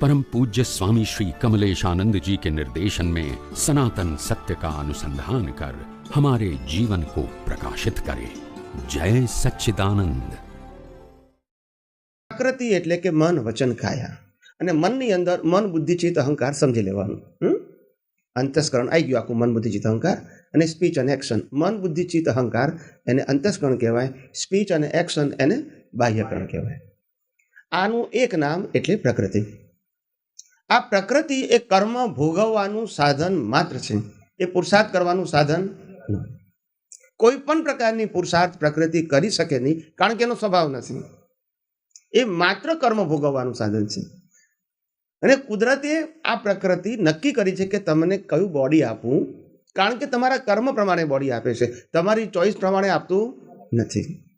परम पूज्य स्वामी श्री कमलेश आनंद जी के निर्देशन में सनातन सत्य का अनुसंधान कर हमारे जीवन को प्रकाशित करे जय सच्चिदानंद પ્રકૃતિ એટલે કે મન વચન કાયા અને મનની અંદર મન બુદ્ધિ ચિત્ત અહંકાર સમજી લેવાનું હમ? અંતસ્કરણ આવી ગયું આખું મન બુદ્ધિ ચિત્ત અહંકાર અને સ્પીચ અને એક્શન મન બુદ્ધિ ચિત્ત અહંકાર એને અંતસ્કરણ કહેવાય સ્પીચ અને એક્શન એને બાહ્યકરણ કહેવાય આનું એક નામ એટલે પ્રકૃતિ આ પ્રકૃતિ એ કર્મ ભોગવવાનું સાધન માત્ર છે. એ પુરુષાર્થ કરવાનું સાધન. કોઈ પણ પ્રકારની પુરુષાર્થ પ્રકૃતિ કરી શકે નહીં, કારણ કે એનો સ્વભાવ નથી. એ માત્ર કર્મ ભોગવવાનું સાધન છે. અને કુદરતે આ પ્રકૃતિ નક્કી કરી છે કે તમને કયું બોડી આપવું, કારણ કે તમારા કર્મ પ્રમાણે બોડી આપે છે. તમારી ચોઈસ પ્રમાણે આપતું નથી.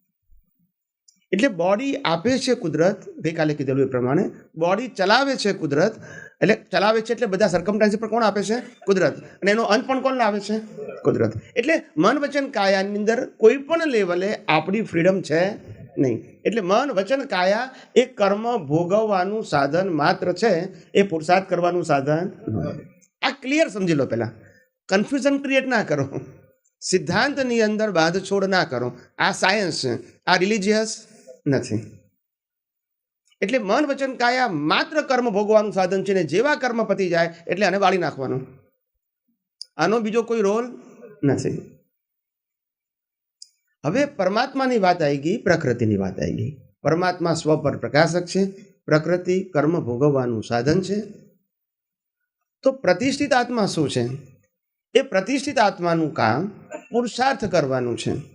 એટલે બોડી આપે છે કુદરત, ગઈકાલે કીધેલું એ પ્રમાણે. બોડી ચલાવે છે કુદરત, એટલે ચલાવે છે એટલે બધા સરકમટાન્સી પર કોણ આપે છે? કુદરત. અને એનો અંત પણ કોણ લાવે છે? કુદરત. એટલે મન, વચન, કાયાની અંદર કોઈ પણ લેવલે આપણી ફ્રીડમ છે નહીં. એટલે મન, વચન, કાયા એ કર્મ ભોગવવાનું સાધન માત્ર છે, એ પુરુષાર્થ કરવાનું સાધન આ ક્લિયર સમજી લો પહેલાં. કન્ફ્યુઝન ક્રિએટ ના કરો. સિદ્ધાંતની અંદર બાંધછોડ ના કરો. આ સાયન્સ છે. આ રિલિજિયસ નથી. એટલે મન, વચન, કાયા માત્ર કર્મ ભોગવાનું સાધન છે ને જેવા કર્મ પતી જાય એટલે આને વાળી નાખવાનું. આનો બીજો કોઈ રોલ નથી. હવે પરમાત્માની વાત આવી ગઈ, પ્રકૃતિની વાત આવી ગઈ. પરમાત્મા સ્વ પર પ્રકાશક છે, પ્રકૃતિ કર્મ ભોગવવાનું સાધન છે. તો પ્રતિષ્ઠિત આત્મા શું છે? એ પ્રતિષ્ઠિત આત્માનું કામ પુરુષાર્થ કરવાનું છે.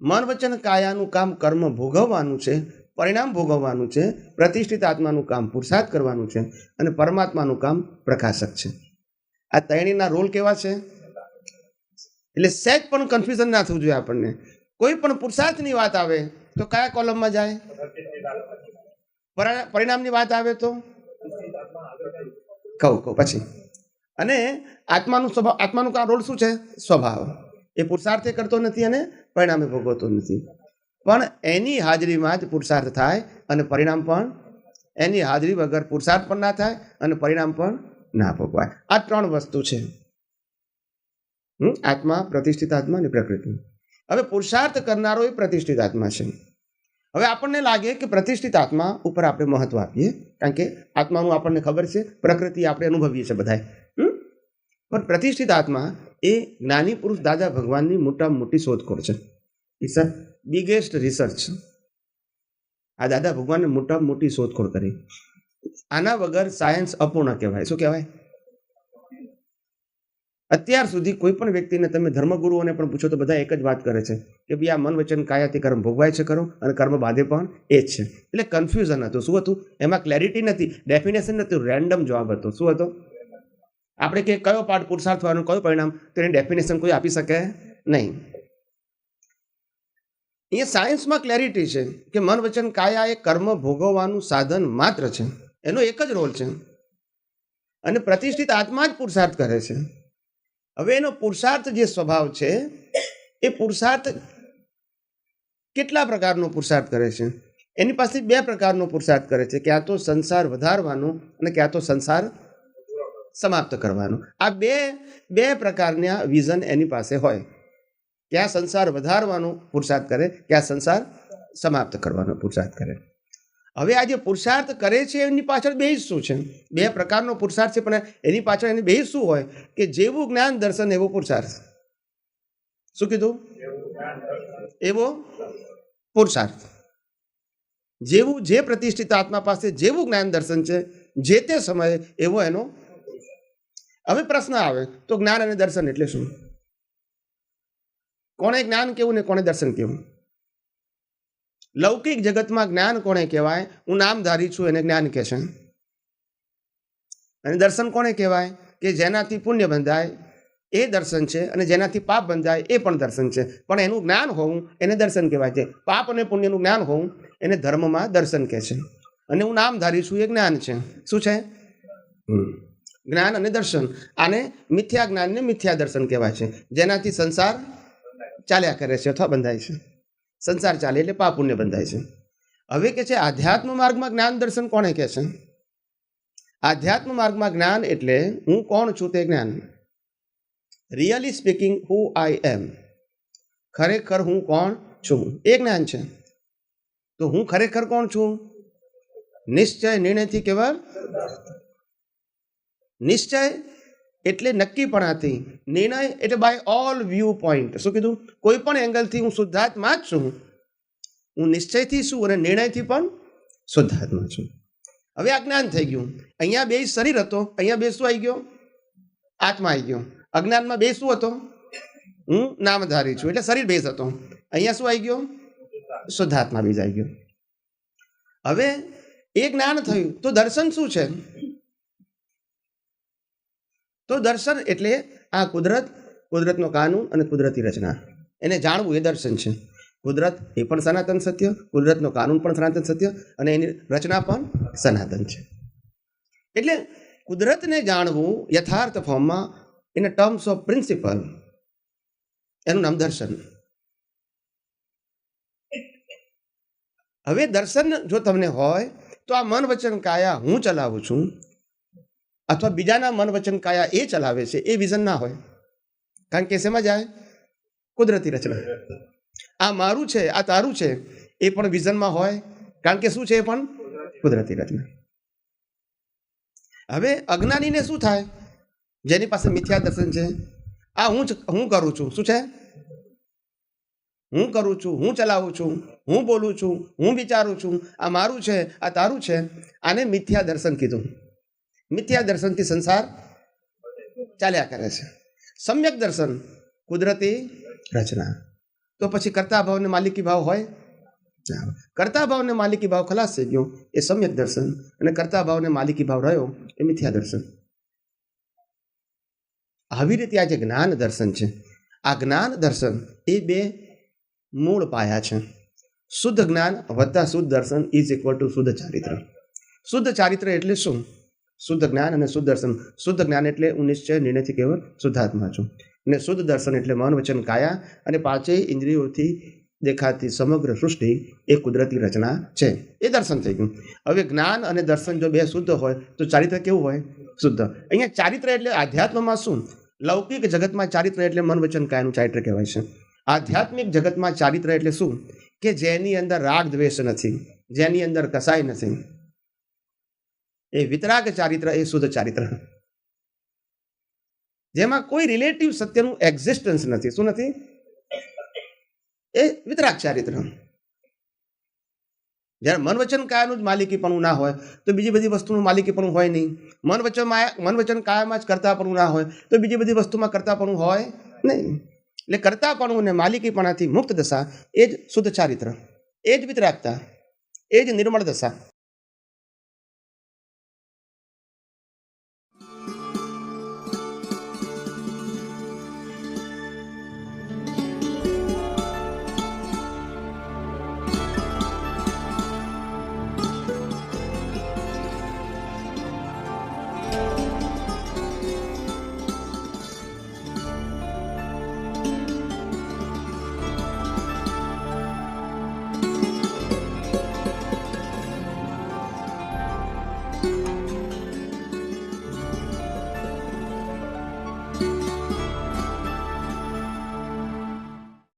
મન વચન કાયાનું કામ કર્મ ભોગવવાનું છે, પરિણામ ભોગવવાનું છે, પ્રતિષ્ઠિત આત્માનું કામ પુરુષાર્થ કરવાનું છે અને પરમાત્માનું કામ પ્રકાશક છે. આ ત્રણેયના રોલ કેવા છે? એટલે સહેજ પણ કન્ફ્યુઝન ના થવું જોઈએ આપણને. કોઈ પણ પુરુષાર્થની વાત આવે તો કયા કોલમમાં જાય? પરા- પરિણામની વાત આવે તો? કહું કહું, પછી. અને આત્માનું સ્વભાવ આત્માનું કામ રોલ શું છે? સ્વભાવ. એ પુરુષાર્થે કરતો નથી અને પરિણામે ભોગવતો નથી. પણ એની હાજરીમાં જ પુરુષાર્થ થાય અને પરિણામ પણ એની હાજરી વગર પુરુષાર્થ પણ ના થાય અને પરિણામ પણ ના ભોગવાય. આ ત્રણ વસ્તુ છે? આત્મા, પ્રતિષ્ઠિત આત્મા અને પ્રકૃતિ. હવે પુરુષાર્થ કરનારો એ પ્રતિષ્ઠિત આત્મા છે. હવે આપણને લાગે કે પ્રતિષ્ઠિત આત્મા ઉપર આપણે મહત્વ આપીએ. કારણ કે આત્માનું આપણને ખબર છે, પ્રકૃતિ આપણે અનુભવીએ છીએ બધાય? પણ પ્રતિષ્ઠિત આત્મા એ જ્ઞાની પુરુષ દાદા ભગવાનની મોટામાં મોટી શોધખોળ છે. ઇટ્સ અ બિગેસ્ટ રિસર્ચ આ દાદા ભગવાને મોટામાં મોટી શોધખોળ કરી. આના વગર સાયન્સ અપૂર્ણ કહેવાય. શું કહેવાય? અત્યાર સુધી કોઈ પણ વ્યક્તિને તમે ધર્મગુરુઓને પણ પૂછો તો બધા એક જ વાત કરે છે કે ભાઈ આ મન, વચન કાયાથી કર્મ ભોગવાય છે કરો અને કર્મ બાંધે પણ એ જ છે. એટલે કન્ફ્યુઝન હતું. શું હતું? એમાં ક્લેરિટી નથી. ડેફિનેશન નથી. રેન્ડમ જવાબ હતો. શું હતો? આપણે કે કયો પાઠ પુરુષાર્થ થવાનું કયું પરિણામ? તેની ડેફિનેશન કોઈ આપી શકે નહીં. અહીંયા સાયન્સમાં ક્લેરિટી છે કે મન વચન કાયા એ કર્મ ભોગવવાનું સાધન માત્ર છે. એનો એક જ રોલ છે. અને પ્રતિષ્ઠિત આત્મા જ પુરુષાર્થ કરે છે. હવે એનો પુરુષાર્થ જે સ્વભાવ છે, એ પુરુષાર્થ કેટલા પ્રકારનો પુરુષાર્થ કરે છે? એની પાસે બે પ્રકારનો પુરુષાર્થ કરે છે. ક્યાં તો સંસાર વધારવાનો અને ક્યાં તો સંસાર સમાપ્ત કરવાનો. આ બે બે પ્રકારના વિઝન એની પાસે હોય. ક્યાં સંસાર વધારવાનો પુરુષાર્થ કરે, ક્યાં સંસાર સમાપ્ત કરવાનો પુરુષાર્થ કરે. હવે આ જે પુરુષાર્થ કરે છે એની પાછળ બે શું છે? બે પ્રકારનો પુરુષાર્થ છે, પણ એની પાછળ એની બે શું હોય? કે જેવું જ્ઞાન દર્શન, એવો પુરુષાર્થ. શું કીધું? એવો પુરુષાર્થ. જેવું, જે પ્રતિષ્ઠિત આત્મા પાસે જેવું જ્ઞાન દર્શન છે, જે તે સમયે એવો એનો હવે પ્રશ્ન આવે, તો જ્ઞાન અને દર્શન એટલે શું? કોણે જ્ઞાન કેવું ને કોણે દર્શન કેવું? લૌકિક જગતમાં જ્ઞાન કોણે કહેવાય? હું નામધારી છું, એને જ્ઞાન કહે છે. અને દર્શન કોણે કહેવાય? કે જેનાથી પુણ્ય બંધાય, એ દર્શન છે, અને જેનાથી પાપ બંધાય, એ પણ દર્શન છે. પણ એનું જ્ઞાન હોવું, એને દર્શન કહેવાય છે. પાપ અને પુણ્યનું જ્ઞાન હોવું, એને ધર્મમાં દર્શન કહે છે. અને હું નામધારી છું, એ જ્ઞાન છે. શું છે. જ્ઞાન અને દર્શન. આને મિથ્યા જ્ઞાનને મિથ્યા દર્શન કહેવાય છે. જેનાથી સંસાર ચાલ્યા કરે છે અથવા બંધાય છે. સંસાર ચાલે એટલે પાપ બંધાય છે. હવે કે છે આધ્યાત્મ માર્ગમાં જ્ઞાન દર્શન કોણે કહે છે? આધ્યાત્મ માર્ગમાં જ્ઞાન એટલે હું કોણ છું તે જ્ઞાન. રિયલી સ્પીકિંગ હુ આઈ એમ ખરેખર હું કોણ છું? એ જ્ઞાન છે. તો હું ખરેખર કોણ છું? નિશ્ચય નિર્ણયથી કેવળ નિશ્ચય એટલે નક્કીપણાથી નિર્ણય એટલે બાય ઓલ વ્યૂ પોઈન્ટ શું કીધું? કોઈ પણ એંગલથી હું શુદ્ધાત્મા જ છું, હું નિશ્ચયથી છું અને નિર્ણયથી પણ શુદ્ધાત્મા છું. હવે અજ્ઞાન થઈ ગયું. અહીંયા બે શરીર હતો, અહીંયા બે શું આવી ગયો? આત્મા આવી ગયો. અજ્ઞાનમાં બે શું હતો? હું નામધારી છું, એટલે શરીર બેઝ હતો. અહીંયા શું આવી ગયો? શુદ્ધાત્મા બીજ આવી ગયો. હવે એ જ્ઞાન થયું, તો દર્શન શું છે? તો દર્શન એટલે આ કુદરત, કુદરતનો કાનૂન અને કુદરતી રચના. એને જાણવું એ દર્શન છે. કુદરત એ પણ સનાતન સત્ય, કુદરતનો કાનૂન પણ સનાતન સત્ય અને એની રચના પણ સનાતન છે. એટલે કુદરતને જાણવું યથાર્થ ફોર્મમાં ઇન ટર્મ્સ ઓફ પ્રિન્સિપલ એનું નામ દર્શન. હવે દર્શન જો તમને હોય, તો આ મન વચન કાયા હું ચલાવું છું? અથવા બીજાના મન વચન કાયા એ ચલાવે છે, એ વિઝન ના હોય. કારણ કે શેમાં જાય? કુદરતી રચના. આ મારું છે, આ તારું છે, એ પણ વિઝનમાં હોય. કારણ કે શું છે એ પણ? કુદરતી રચના. હવે અજ્ઞાનીને શું થાય? જેની પાસે મિથ્યા દર્શન છે. આ હું હું કરું છું. શું છે? હું કરું છું, હું ચલાવું છું, હું બોલું છું, હું વિચારું છું. આ મારું છે, આ તારું છે. આને મિથ્યા દર્શન કીધું. મિથ્યા દર્શનથી સંસાર ચાલ્યા કરે છે. સમ્યક દર્શન કુદરતી રચના. તો પછી કરતા ભાવને માલિકી ભાવ હોય? કરતા ભાવને માલિકી ભાવ ખલાસ થઈ ગયો. એ સમ્યક દર્શન અને કરતા ભાવને માલિકી ભાવ રહ્યો એ મિથ્યા દર્શન. આવી રીતે આ જે જ્ઞાન દર્શન છે, આ જ્ઞાન દર્શન એ બે મૂળ પાયા છે. શુદ્ધ જ્ઞાન વત્તા શુદ્ધ દર્શન ઇઝ ઇક્વલ ટુ શુદ્ધ ચારિત્ર. શુદ્ધ ચારિત્ર એટલે શું? શુદ્ધ જ્ઞાન અને શુદ્ધ દર્શન. શુદ્ધ જ્ઞાન એટલે હું નિશ્ચય નિર્ણયથી કેવળ શુદ્ધાત્મા છું. અને શુદ્ધ દર્શન એટલે મન, વચન, કાયા અને પાંચેય ઇન્દ્રિયોથી દેખાતી સમગ્ર સૃષ્ટિ એ કુદરતી રચના છે. એ દર્શન થઈ ગયું. હવે જ્ઞાન અને દર્શન જો બે શુદ્ધ હોય, તો ચારિત્ર કેવું હોય? શુદ્ધ. અહીંયા ચારિત્ર એટલે આધ્યાત્મમાં શું? લૌકિક જગતમાં ચારિત્ર એટલે મન, વચન, કાયાનું ચારિત્ર કહેવાય છે. આધ્યાત્મિક જગતમાં ચારિત્ર એટલે શું? કે જેની અંદર રાગ દ્વેષ નથી, જેની અંદર કસાય નથી એ વિતરાગ ચારિત્ર, એ શુદ્ધ ચારિત્ર. જેમાં કોઈ રિલેટિવ સત્યનું એક્ઝિસ્ટન્સ નથી. શું નથી? એ વિતરાગ ચારિત્ર. જ્યારે મન વચન કાયાનું જ માલિકીપણું ના હોય, તો બીજી બધી વસ્તુનું માલિકીપણું હોય નહીં. મન વચન મન વચન કાયામાં જ કરતાપણું ના હોય, તો બીજી બધી વસ્તુમાં કરતાપણું હોય નહીં. એટલે કરતાપણું અને માલિકીપણાથી મુક્ત દશા એ જ શુદ્ધ ચારિત્ર. એ જ વિતરાગતા. એ જ નિર્મળ દશા.